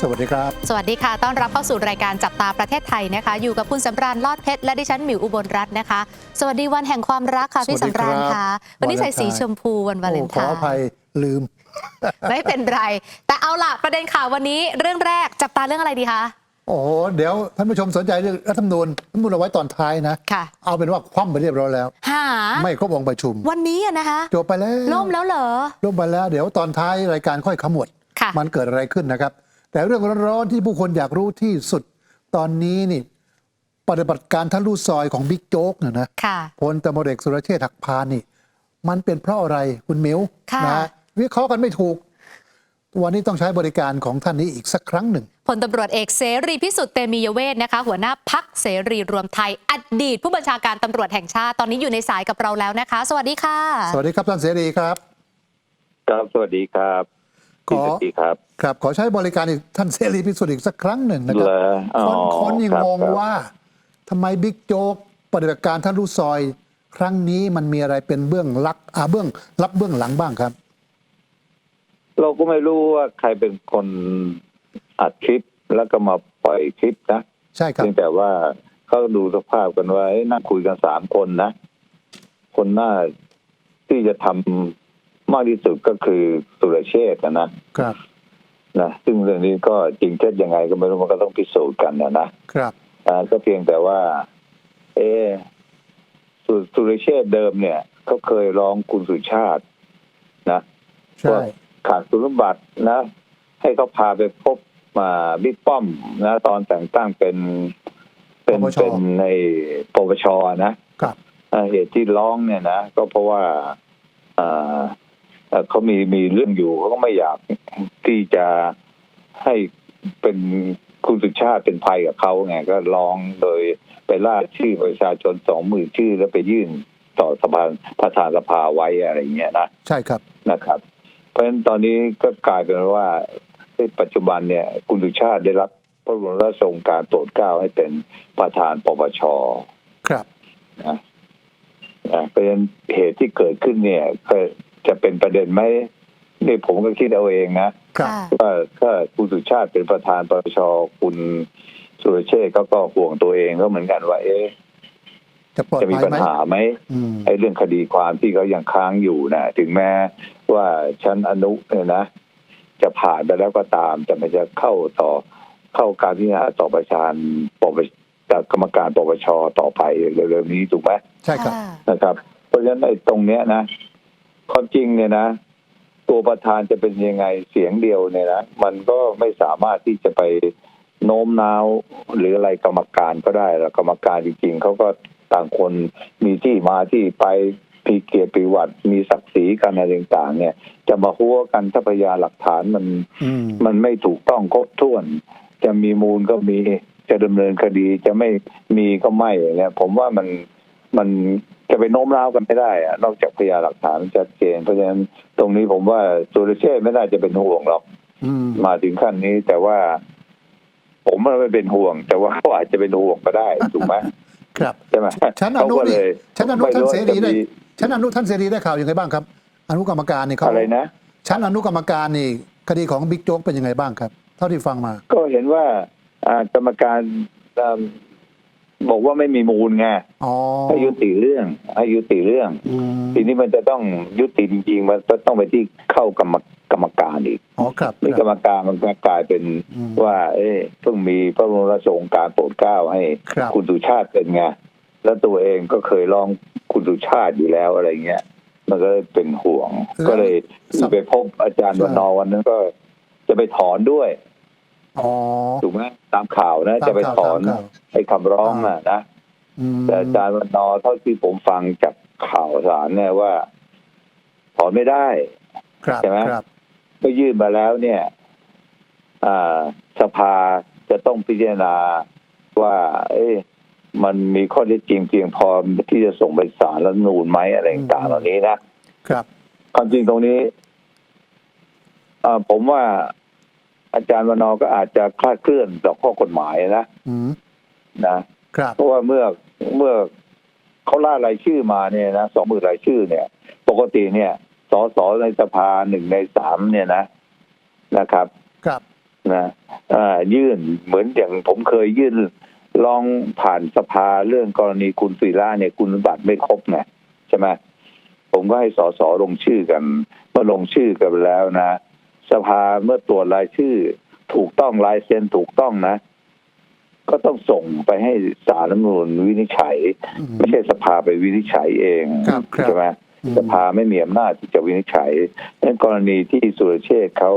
สวัสดีครับ สวัสดีค่ะ ต้อนรับเข้าสู่รายการจับตาประเทศไทยนะคะ อยู่กับคุณสำราญลอดเพชรและดิฉันหมิวอุบลรัตน์นะคะ สวัสดีวันแห่งความรักค่ะพี่สวัสดีสำราญครับค่ะ วันนี้ใส่สีวาเลนไทน์ชมพูวันวาเลนโอ้ไทขออน์ภัยลืม ไม่เป็นไร แต่เอาล่ะประเด็นข่าววันนี้เรื่องแรกจับตาเรื่องอะไรดีคะโอ้โหเดี๋ยวท่านผู้ชมสนใจเรื่องรัฐธรรมนูญรัฐธรรมนูญเอาไว้ตอนท้ายนะค่ะเอาเป็นว่าคว่ำไปเรียบร้อยแล้วหาไม่ครบองค์ประชุม วันนี้อะนะคะจบไปแล้วล่มแล้วเหรอล่มไปแล้ว เดี๋ยวตอนท้ายรายการค่อยขมวดค่ะมันเกิดอะไรขึ้นนะครับ แต่เรื่องร้อนๆที่ผู้คนอยากรู้ที่สุดตอนนี้นี่ปฏิบัติการทะลุซอยของบิ๊กโจ๊กเนี่ยนะค่ะพลตำรวจเอกสุรเชษฐ์หักพานนี่ มันเป็นเพราะอะไรคุณมิวค่ะนะวิเคราะห์กันไม่ถูกวันนี้ต้องใช้บริการของท่านนี้อีกสักครั้งหนึ่งพลตำรวจเอกเสรีพิสุทธิ์เตมียเวทนะคะ หัวหน้าพักเสรีรวมไทย อดีต ผู้บัญชาการตำรวจแห่งชาติตอนนี้อยู่ในสายกับเราแล้วนะคะ สวัสดีค่ะ สวัสดีครับท่านเสรีครับ ครับสวัสดีครับ ขอพี่สวัสดีครับครับ ขอใช้บริการอีกท่านเสรีพิสุทธิ์อีกสักครั้งหนึ่งนะครัเหรออ๋อคนคนยังครับงงครับว่าทำไมบิ๊กโจ๊กปฏิบัติการท่านลูกซอย ครั้งนี้มันมีอะไรเป็นเบื้องลักอ่าเบื้องรับเบื้องหลังบ้างครับ เราก็ไม่รู้ว่าใครเป็นคนอัดคลิปแล้วก็มาปล่อยคลิปนะใช่ครับเพียงแต่ว่าเขาดูสภาพกันว่าเอ้ยนั่งคุยกันสามคนนะ คนหน้าที่จะทำ มากที่สุดก็คือสุรเชษฐ์นะนะครับนะซึ่งเรื่องนี้ก็จริงเท็จยังไงก็ไม่รู้มันก็ต้องพิสูจน์กันนะนะครับอ่าก็เพียงแต่ว่า เออสุสุรเชษฐ์เดิมเนี่ยเขาเคยร้องคุณสุชาติ นะใช่ว่าขาดคุณสมบัตินะ ให้เขาพาไปพบมาบิ๊กป้อมนะ ตอนแต่งตั้งเป็นเป็นปปชเป็นในปปชนะครับอ่าเหตุที่ร้องเนี่ยนะก็เพราะว่าอ่า เอ่อเขามีมีเรื่องอยู่เขาก็ไม่อยากที่จะให้เป็นคุณสุชาติเป็นภัยกับเขาไงก็ร้องโดยไปล่าชื่อประชาชนสองหมื่นชื่อแล้วไปยื่นต่อสภาประธานสภาไว้อะไรอย่างเงี้ยนะใช่ครับนะครับ เพราะฉะนั้นตอนนี้ก็กลายเป็นว่าในปัจจุบันเนี่ย คุณสุชาติได้รับพระบรมราชโองการโปรดเกล้าให้เป็นประธานปปชครับนะนะเพราะฉะนั้นเหตุที่เกิดขึ้นเนี่ยก็ จะเป็นประเด็นไหมนี่ผมก็คิดเอาเองนะครับว่าถ้าคุณสุชาติเป็นประธานปปชคุณสุรเชษฐ์เขาก็ห่วงตัวเองก็เหมือนกันว่าเอ๊ะจะปลอดจะมีภัยปัญไหมหาไหมอืมไอ้เรื่องคดีความที่เขายังค้างอยู่นะถึงแม้ว่าชั้นอนุเนี่ยนะ จะผ่านไปแล้วก็ตาม แต่มันจะเข้าต่อเข้าการพิจารณาต่อประชานปปจากกรรมการปปชต่อไปเร็วๆนี้ถูกไหมใช่ครับค่ะนะครับ เพราะฉะนั้นไอ้ตรงเนี้ยนะ ความจริงเนี่ยนะ ตัวประธานจะเป็นยังไงเสียงเดียวเนี่ยนะมันก็ไม่สามารถที่จะไปโน้มน้าว หรืออะไรกรรมการก็ได้แล้วกรรมการจริงๆเขาก็ต่างคนมีที่มาที่ไปมีเกียรติประวัติมีศักดิ์ศรีกันอะไรต่างๆ เนี่ย จะมาหัวกันถ้าพยานหลักฐานมันอืมมันไม่ถูกต้องครบถ้วน จะมีมูลก็มีจะดำเนินคดีจะไม่มีก็ไม่เนี่ยผมว่ามันมัน จะไปโน้มน้าวกันไม่ได้อะนอกจากพยานหลักฐานชัดเจน เพราะฉะนั้นตรงนี้ผมว่าสุรเชษฐ์ไม่น่าจะเป็นห่วงหรอกอืมมาถึงขั้นนี้แต่ว่า ผมมันไม่เป็นห่วง แต่ว่าเขาอาจจะเป็นห่วงก็ได้ถูกไหมครับใช่ไหมชั้นอนุเขาก็นี่เลยชั้นอนุไม่ท่านเสรีจะได้มีชั้นอนุท่านเสรีได้ข่าวยังไงบ้างครับ อนุกรรมการนี่เขาอะไรนะชั้นอนุกรรมการนี่ คดีของบิ๊กโจ๊กเป็นยังไงบ้างครับ เท่าที่ฟังมา ก็เห็นว่าอ่ากรรมการอ่า บอกว่าไม่มีมูลไงอ๋อให้ยุติเรื่องให้ยุติเรื่อง อืมทีนี้มันจะต้องยุติจริง ๆ มันก็ต้องไปที่เข้ากรรมกรรมการอีกอ๋อครับนี่คกรรับรมการมันก็กลายเป็นอืม ว่า เอ๊ะเพิ่งมีพระบรมราชโองการโปรดเกล้าให้ครับ คุณสุชาติเป็นไงแล้วตัวเองก็เคยร้องคุณสุชาติอยู่แล้วอะไรเงี้ยมันก็เลยเป็นห่วงก็เลยไปพบอาจารย์วันนอร์วันนั้นก็จะไปถอนด้วย อ๋อ ถูกไหมตามข่าวนะ ตามข่าวจะไปถอนตามข่าว ไอ้คำร้องน่ะนะอืมแต่อาจารย์วันนอร์เท่าที่ผมฟังจากข่าวสารเนี่ยว่า ถอนไม่ได้ ครับใช่ไหม ครับ ก็ยื่นมาแล้วเนี่ยอ่าสภาจะต้องพิจารณาว่า เอ๊ะมันมีข้อเท็จจริงเพียงพอที่จะส่งไปศาลรัฐธรรมนูนไหมอะไรต่างๆเหล่านี้นะ ครับ ความจริงตรงนี้อ่าผมว่า อาจารย์วันนอร์ก็อาจจะคลาดเคลื่อนต่อข้อกฎหมายนะอืมนะครับเพราะว่าเมื่อเมื่อเขาล่ารายชื่อมาเนี่ยนะสองหมื่นรายชื่อเนี่ย ปกติเนี่ยสสในสภาหนึ่งในสามเนี่ยนะนะครับ ครับนะอ่ายื่นเหมือนอย่างผมเคยยื่นลองผ่านสภาเรื่องกรณีคุณศิระเนี่ยคุณสมบัติไม่ครบไงใช่ไหมผมก็ให้สสลงชื่อกันเมื่อลงชื่อกันแล้วนะ สภาเมื่อตรวจรายชื่อ ถูกต้องลายเซ็นถูกต้องนะ ก็ต้องส่งไปให้สารรัฐธรรมนูญวินิจฉัยอืมไม่ใช่สภาไปวินิจฉัยเองครับครับใช่ไหมอืมสภาไม่มีอำนาจที่จะวินิจฉัยดังนั้นกรณีที่สุรเชษฐ์เขา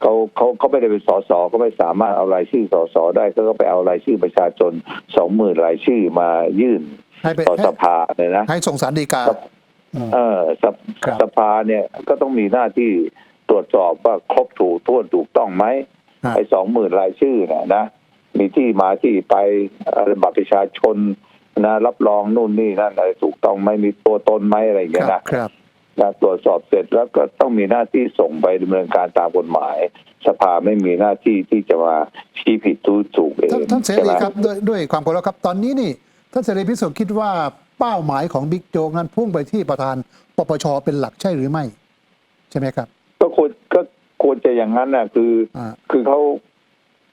เขาเขาเขาไม่ได้เป็นสสก็ไม่สามารถเอารายชื่อสสได้เขาก็ไปเอารายชื่อประชาชนสองหมื่นรายชื่อมายื่นให้ไปต่อสภาเลยนะให้ส่งสารดีกาครับอืมเออสภครับสภาเนี่ยก็ต้องมีหน้าที่ ตรวจสอบว่าครบถูกท้วนถูกต้องไหมฮะไอ้สองหมื่นรายชื่อเนี่ยนะ มีที่มาที่ไปอะไรบัตรประชาชนนะรับรองนู่นนี่นั่นอะไรถูกต้องไหมมีตัวตนไหมอะไรอย่างคเงี้ยรับนะครับนะตรวจสอบเสร็จแล้วก็ต้องมีหน้าที่ส่งไปดำเนินการตามกฎหมาย สภาไม่มีหน้าที่ที่จะมาชี้ผิดทูถูกเองท่านท่านเสใช่ไหรีมครับด้วยด้วยความเคารพครับตอนนี้นี่ท่านเสรีพิสุทธิ์คิดว่าเป้าหมายของบิ๊กโจ๊กนั้นพุ่งไปที่ประธานปปชเป็นหลักใช่หรือไม่ ใช่ไหมครับ ก็ควรก็ควรจะอย่างนั้นน่ะ คืออ่าคือเขา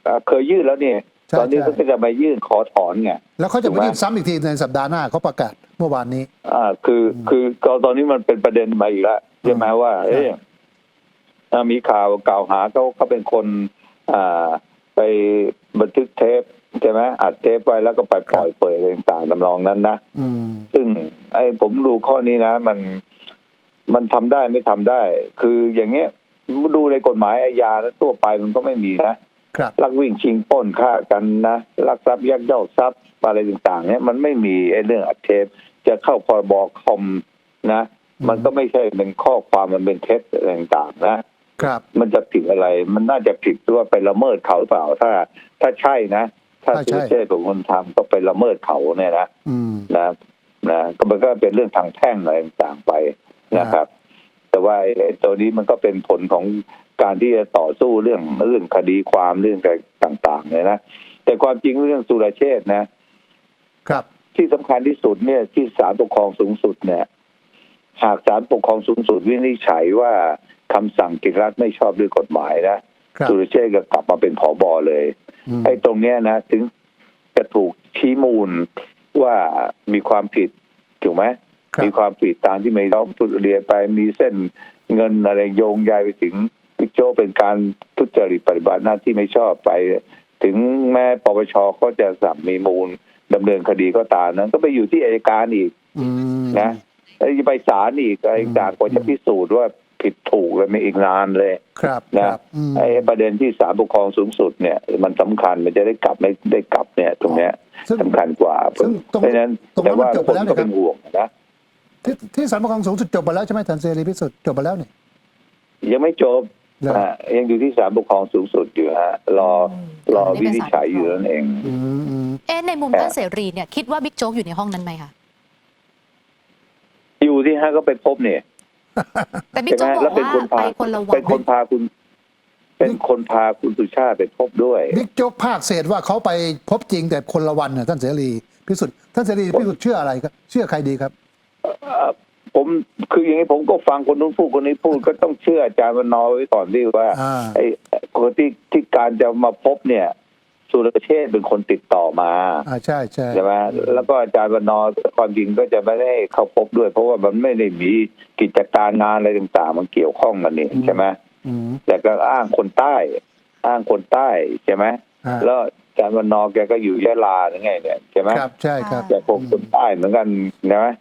อ่าเคยยื่นแล้วเนี่ยใช่ตอนนี้ใช่ เขาก็จะมายื่นขอถอนไง แล้วเขาจะถูกมาไหม ยื่นซ้ำอีกทีในสัปดาห์หน้าเขาประกาศเมื่อวานนี้ อ่า คือคือก็ตอนนี้มันเป็นประเด็นมาอีกแล้วใช่ไหมว่า เอ๊ะอ่ามีข่าวกล่าวหาเขาเขาเป็นคน อ่า ไปบันทึกเทปใช่ไหมอัดเทปไว้แล้วก็ไปปล่อยเผยอะไรต่างๆทำนองนั้นนะ อืม ซึ่งไอ้ผมดูข้อนี้นะ มัน มันทำได้ไม่ทำได้ คืออย่างเงี้ยดูในกฎหมายอาญาแล้วทั่วไปมันก็ไม่มีนะครับลักวิ่งชิงปล้นฆ่ากันนะลักทรัพย์ยักยอกทรัพย์อะไรต่างๆ เนี่ยมันไม่มีไอ้เรื่องอัดเทปจะเข้าพรบคอมนะ มันก็ไม่ใช่เป็นข้อความมันเป็นเท็จอะไรต่างๆ นะครับ มันมันจะผิดอะไร มันน่าจะผิดว่าไปละเมิดเขาหรือเปล่า ถ้า ถ้าใช่นะ ถ้าถ้าใช่สุเชษฐ์เป็นคนทำก็ไปละเมิดเขาเนี่ยนะอืมนะนะก็มันก็เป็นเรื่องทางแพ่งอะไรต่างๆไป นะครับ แต่ว่าไอ้ไอ้ตัวนี้มันก็เป็นผลของการที่จะต่อสู้เรื่องเรื่องคดีความเรื่องอะไรต่าง ๆ เนี่ยนะแต่ความจริงเรื่องสุรเชษฐ์นะ ครับ ที่สำคัญที่สุดเนี่ยที่ศาลปกครองสูงสุดเนี่ย หากศาลปกครองสูงสุดวินิจฉัยว่าคำสั่งกิจรัฐไม่ชอบด้วยกฎหมายนะครับสุรเชษฐ์ก็กลับมาเป็นผอบอเลยอืมไอ้ตรงเนี้ยนะถึงจะถูกชี้มูลว่ามีความผิดถูกไหมครับ มีความผิดตามที่ไม่ร้องทุเรียนไปมีเส้นเงินอะไรโยงใยไปถึงพิกโจเป็นการทุจริตปฏิบัติหน้าที่ไม่ชอบไป ถึงแม้ปปชก็จะสั่งมีมูลดำเนินคดีก็ตามนั้นก็ไปอยู่ที่อัยการอีกอืมนะแล้วจะไปศาลอีกอะไรต่างกว่าจะพิสูจน์ว่าผิดถูกเลยไม่อีกนานเลยครับคนะรับอืมไอ้ประเด็นที่ศาลปกครองสูงสุดเนี่ย มันสำคัญมันจะได้กลับไม่ได้กลับเนี่ย ตรงเนี้ยซึ่งสำคัญกว่าซึ่งตรงเพราะฉะนั้นตรงนั้นแต่ว่ามันจบคไปนแล้วก็นะครับเป็นห่วงนะ ที่ที่สารปกครองสูงสุดจบไปแล้วใช่ไหมท่านเสรีพิสุทธิ์จบไปแล้วนี่ ยังไม่จบแล้วอ่ายังอยู่ที่ศาลปกครองสูงสุดอยู่ฮะรออืมรอยังไม่วิเป็นนิจศาลฉัยอยู่นั่นเอง อืมอืมเอ๊ะในมุมท่านเสรีเนี่ยคิดว่าบิ๊กโจ๊กอยู่ในห้องนั้นไหมคะอยู่ที่ฮะก็ไปพบเนี่ยแต่บิ๊กใช่ไหโจ๊มกบแล้อวกเป็นว่าคนไปพาคนละวัเป็นนคนพาคุณ เป็นคนพาคุณสุชาติไปพบด้วย บิ๊กโจ๊กภาคเศษว่าเขาไปพบจริงแต่คนละวันน่ะท่านเสรีพิสุทธิ์ท่านเสรีพิสุทธิ์เชื่ออะไรครับเชื่อใครดีครับเอ่อ ผมคืออย่างนี้ผมก็ฟังคนนู้นพูดคนนี้พูดก็ต้องเชื่ออาจารย์วันนอร์ไว้ก่อนที่ว่าอ่า ไอ้คนที่ที่การจะมาพบเนี่ย สุรเชษฐ์เป็นคนติดต่อมาอ่าใช่ใช่ใช่ไหมแล้วก็อาจารย์วันนอร์ความจริงก็จะไม่ได้เข้าพบด้วย เพราะว่ามันไม่ได้มีกิจการงานอะไรต่างๆ มันเกี่ยวข้องกันนี่ใช่ไหมอืมแต่ก็อ้างคนใต้ อ้างคนใต้ใช่ไหมอ่าแล้วอาจารย์วันนอร์แกก็อยู่ยะลาหรือไงเนี่ยใช่ไหมครับใช่ครับแกคงคนใต้เหมือนกันนะ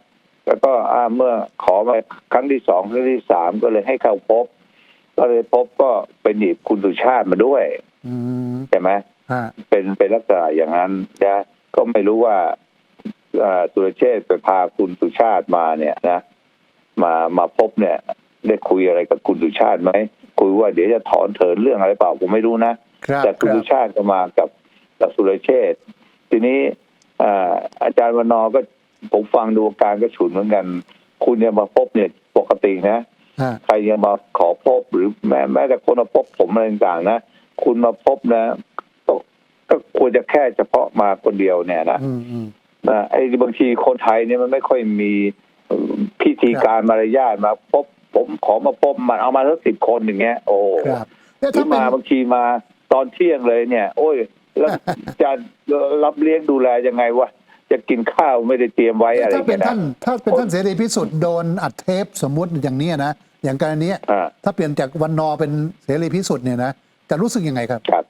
แล้วก็อ่าเมื่อขอมาครั้งที่สองครั้งที่สามก็เลยให้เข้าพบ ก็เลยพบก็เป็นหยิบคุณสุชาติมาด้วยอืมใช่ไหมอ่าเป็นเป็นลักษณะอย่างนั้นนะก็ไม่รู้ว่าอ่าสุรเชษฐ์ไปพาคุณสุชาติมาเนี่ยนะมามาพบเนี่ย ได้คุยอะไรกับคุณสุชาติไหมคุยว่าเดี๋ยวจะถอนเถินเรื่องอะไรเปล่าผมไม่รู้นะครับแต่คุณครัสุบชาติก็มากับกับสุรเชษฐ์ทีนี้อ่าอาจารย์วันนอร์ก็ ผมฟังดูอาการก็ฉุนเหมือนกัน คุณเนี่ยมาพบเนี่ยปกตินะอ่าใครยังมาขอพบหรือแม้แม้แต่คนมาพบผมอะไรต่างๆนะ คุณมาพบนะก็ก็ควรจะแค่เฉพาะมาคนเดียวเนี่ยนะอืมอืมนะไอ้บางทีคนไทยเนี่ยมันไม่ค่อยมีเอ่อพิธีการมารยาทมาพบผมขอมาพบมันเอามาสักสิบคนอย่างเงี้ย โอ้ครับแล้วที่ถ้าเป็นมาบางทีมาตอนเที่ยงเลยเนี่ย โอ้ยแล้วจะรับเลี้ยงดูแลยังไงวะ จะกินข้าวไม่ได้เตรียมไว้อะไรอถ้าย่างเป็เงี้นยท่านนะถ้าเป็นท่านเสรีพิสุทธิ์โดนอัดเทปสมมุติอย่างนี้นะอย่างกรณีเนี้ยอ่าถ้าเปลี่ยนจากวันนอเป็นเสรีพิสุทธิ์เนี่ยนะจะรู้สึกยังไงครับครับ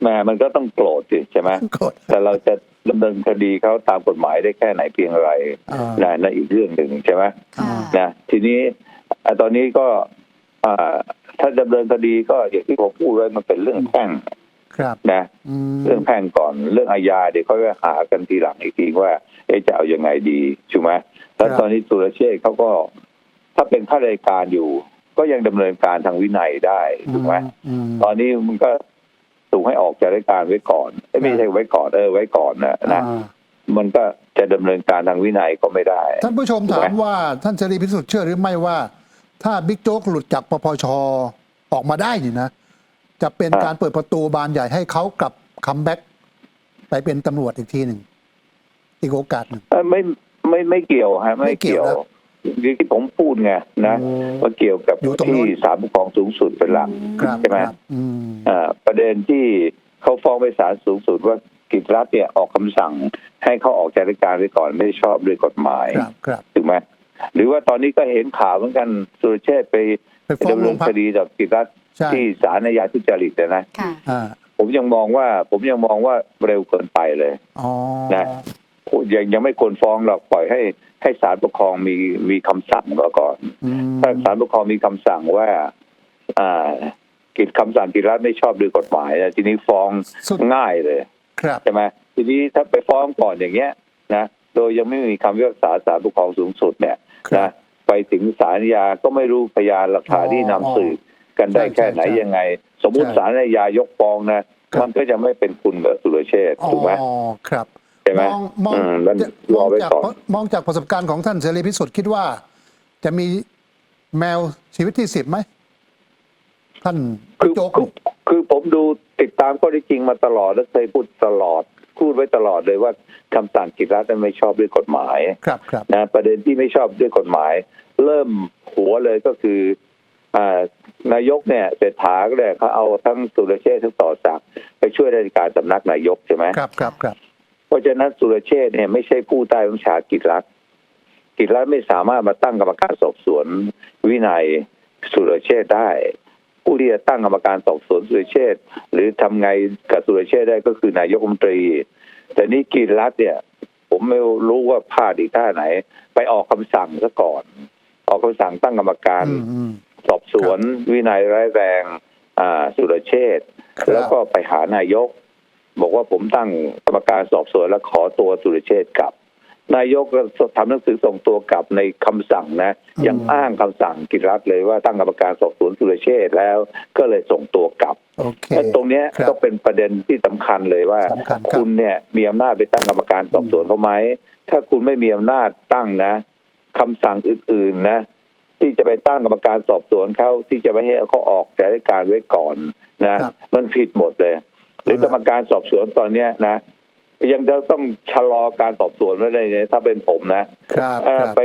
แหม่มันก็ต้องโกรธสิใช่ไหมโกรธแต่เราจะดำเนินคดีเขาตามกฎหมายได้แค่ไหนเพียงไรอ่านะนั่นอีกเรื่องหนึ่งใช่ไหมค่ะนะทีนี้อะตอนนี้ก็อ่าถ้าดำเนินคดีก็อย่างที่ผมพูดไว้มันเป็นเรื่องแพ่ง ครับนะอืมเรื่องแพ่งก่อนเรื่องอาญาเดี๋ยวเขาจะหากันทีหลังอีกทีว่า เอ๊ะจะเอายังไงดีถูกไหมแล้วตอนนี้สุรเชษฐ์เขาก็ ถ้าเป็นข้าราชการอยู่ ก็ยังดำเนินการทางวินัยได้ถูกไหมอืมตอนนี้มันก็ถูกให้ออกจากราชการไว้ก่อนเอ้ยไม่ใช่ไว้ก่อนเออไว้ก่อนนะนะอ่ามันก็จะดำเนินการทางวินัยก็ไม่ได้ ท่านผู้ชมถูกไหมถามว่าท่านเสรีพิสุทธิ์เชื่อหรือไม่ว่า ถ้าบิ๊กโจ๊กหลุดจากปปชออกมาได้นี่นะ จะเป็นการเปิดประตูบานใหญ่ให้เขากลับคัมแบ็กไปเป็นตำรวจอีกทีหนึ่งอีกโอกาสหนึ่ง เอ้ยไม่ไม่ไม่เกี่ยวฮะไม่ไม่เกี่เกี่ยยววนะอย่างที่ผมพูดไงนะโอ้ว่าเกี่ยวกับอยู่ตรงนู้ที่น ศาลปกครองสูงสุดเป็นหลัก ครับใช่ไหม ครับอืมอ่าประเด็นที่เขาฟ้องไปศาลสูงสุดว่ากิจรัฐเนี่ยออกคำสั่ง ให้เขาออกจากราชการไว้ก่อนไม่ชอบด้วยกฎหมายครับครับ ถูกไหมหรือว่าตอนนี้ก็เห็นข่าวเหมือนกันสุรเชษฐ์ไปไปฟ้องดำโรเนิงนพัก คดีกับกิจรัฐ ใช่ ที่ศาลอาญาทุจริตนะค่ะ อ่าผมยังมองว่า ผมยังมองว่าเร็วเกินไปเลย อ๋อนะ ยังยังไม่ควรฟ้องหรอกปล่อยให้ให้ศาลปกครองมีมีคำสั่งมาก่อน อืมถ้าศาลปกครองมีคำสั่งว่า อ่า กิจคำสั่งกิจรัฐไม่ชอบด้วยกฎหมายนะทีนี้ฟ้องสุดง่ายเลยครับ ใช่ไหมทีนี้ถ้าไปฟ้องก่อนอย่างเงี้ย นะโดยยังไม่มีคำพิพากษาศาลปกครองสูงสุดเนี่ยครับนะไปถึงศาลอาญาก็ไม่รู้พยานหลักฐานอ๋อที่นำสืบ กันได้ใช่แค่ไหนใช่ยังไง สมมุติใช่ศาลอาญายกฟ้องนะครับมันก็จะไม่เป็นคุณกับสุรเชษฐ์ถูกไหมอ๋อครับใช่ไหมมองมองอืมแล้วจะรมอองไว้จากก่อนมองจากประสบการณ์ของท่านเสรีพิสุทธิ์คิดว่า จะมีแมวชีวิตที่สิบไหมท่านคือโจ๊กคือคือผมดูติดตามข้อเท็จจริงมาตลอดและเคยพูดตลอดพูดไว้ตลอดเลยว่าคำสั่งกิจรัฐนั้นไม่ชอบด้วยกฎหมาย ครับครับนะประเด็นที่ไม่ชอบด้วยกฎหมาย เริ่มหัวเลยก็คืออ่า นายกเนี่ยเศรษฐาก็เลยเขาเอาทั้งสุรเชษฐ์ทั้งต่อศักดิ์ไปช่วยราชการสำนักนายกใช่ไหมครับครับครับเพราะฉะนั้นสุรเชษฐ์เนี่ยไม่ใช่ผู้ใต้บัญชากิจรัฐกิจรัฐไม่สามารถมาตั้งกรรมการสอบสวน วินัยสุรเชษฐ์ได้ ผู้ที่จะตั้งกรรมการสอบสวนสุรเชษฐ์หรือทำไงกับสุรเชษฐ์ได้ก็คือนายกรัฐมนตรี แต่นี่กิจรัฐเนี่ย ผมไม่รู้ว่าพลาดอีกท่าไหน ไปออกคำสั่งซะก่อน ออกคำสั่งตั้งกรรมการอืมอืม สอบสวนวินัยร้ายแรงอ่าสุรเชษฐ์ครับแล้วก็ไปหานายก บอกว่าผมตั้งกรรมการสอบสวนแล้วขอตัวสุรเชษฐ์กลับ นายกก็ทำหนังสือส่งตัวกลับในคำสั่งนะยังอ้างคำสั่งกิจรัฐเลยว่าตั้งกรรมการสอบสวนสุรเชษฐ์แล้ว ก็เลยส่งตัวกลับโอเคและตรงเนี้ยครับก็เป็นประเด็นที่สำคัญเลยว่าสำคัญครับคุณเนี่ยมีอำนาจไปตั้งกรรมการสอบสวนเขาไหมถ้าคุณไม่มีอำนาจตั้งนะคำสั่งอื่นๆนะ ที่จะไปตั้งกรรมการสอบสวนเขาที่จะไม่ให้เขาออกจากราชการไว้ก่อนนะ ครับ มันผิดหมดเลย หรือกรรมการสอบสวนตอนเนี้ยนะ ยังจะต้องชะลอการสอบสวนไว้เลยเนี่ยถ้าเป็นผมนะครับเอ่อครับ ไป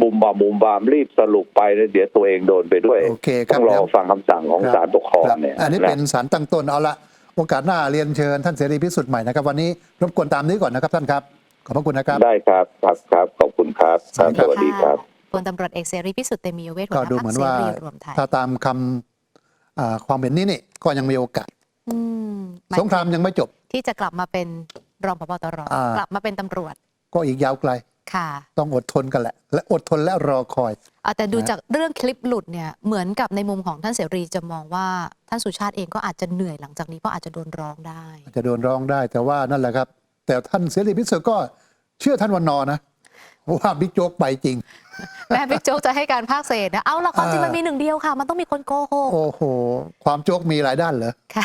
บุมบามบุมบามรีบสรุปไปแล้วเดี๋ยวตัวเองโดนไปด้วยโอเคครัต้บองรอเดี๋ยวฟังคำสั่งของครับศาลปกครองครับเนี่ยอันนี้นะเป็นสารตั้งต้นเอาละโอกาสหน้าเรียนเชิญท่านเสรีพิสุทธิ์ใหม่นะครับ วันนี้รบกวนตามนี้ก่อนนะครับท่านครับ ขอบพระคุณนะครับ ได้ครับครับครับขอบคุณครับครับสสวัวัสสดีดีคครัรับบพ ลตำรวจเอกเสรีพิสุทธิ์เตมียเวทหัวก็หน้าดูพรเหรมืคอนเสว่ารีรวมไทยถ้าตามคำอ่าความเห็นนี้นี่ก็ยังมีโอกาส อืมหมายสงครามยังไม่จบ ที่จะกลับมาเป็นรองพบตรอ่า กลับมาเป็นตำรวจก็อีกยาวไกล ค่ะต้องอดทนกันแหละ และอดทนและรอคอย เอาแต่ดูนะ จากเรื่องคลิปหลุดเนี่ยเหมือนกับในมุมของท่านเสรีจะมองว่าท่านสุชาติเองก็อาจจะเหนื่อยหลังจากนี้เพราะอาจจะโดนร้องได้ อาจจะโดนร้องได้แต่ว่านั่นแหละครับ แต่ท่านเสรีพิสุทธิ์ก็เชื่อท่านวันนอร์นะ ว่าบิ๊กโจ๊กไปจริง แม่บิ๊กโจ๊กจะให้การภาคเศษนะ เอาละความจริงอ่ามัมันมีหนึ่งเดียวค่ะ มันต้องมีคนโกหก โอ้โห ความโจ๊กมีหลายด้านเหรอ ค่ะ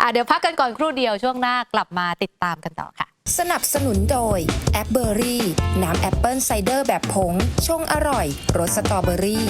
อะ เดี๋ยวพักกันก่อนครู่เดียวช่วงหน้ากลับมาติดตามกันต่อค่ะ สนับสนุนโดยแอปเบอรี่ น้ำแอปเปิลไซเดอร์แบบผง ชงอร่อย รสสตรอเบอรี่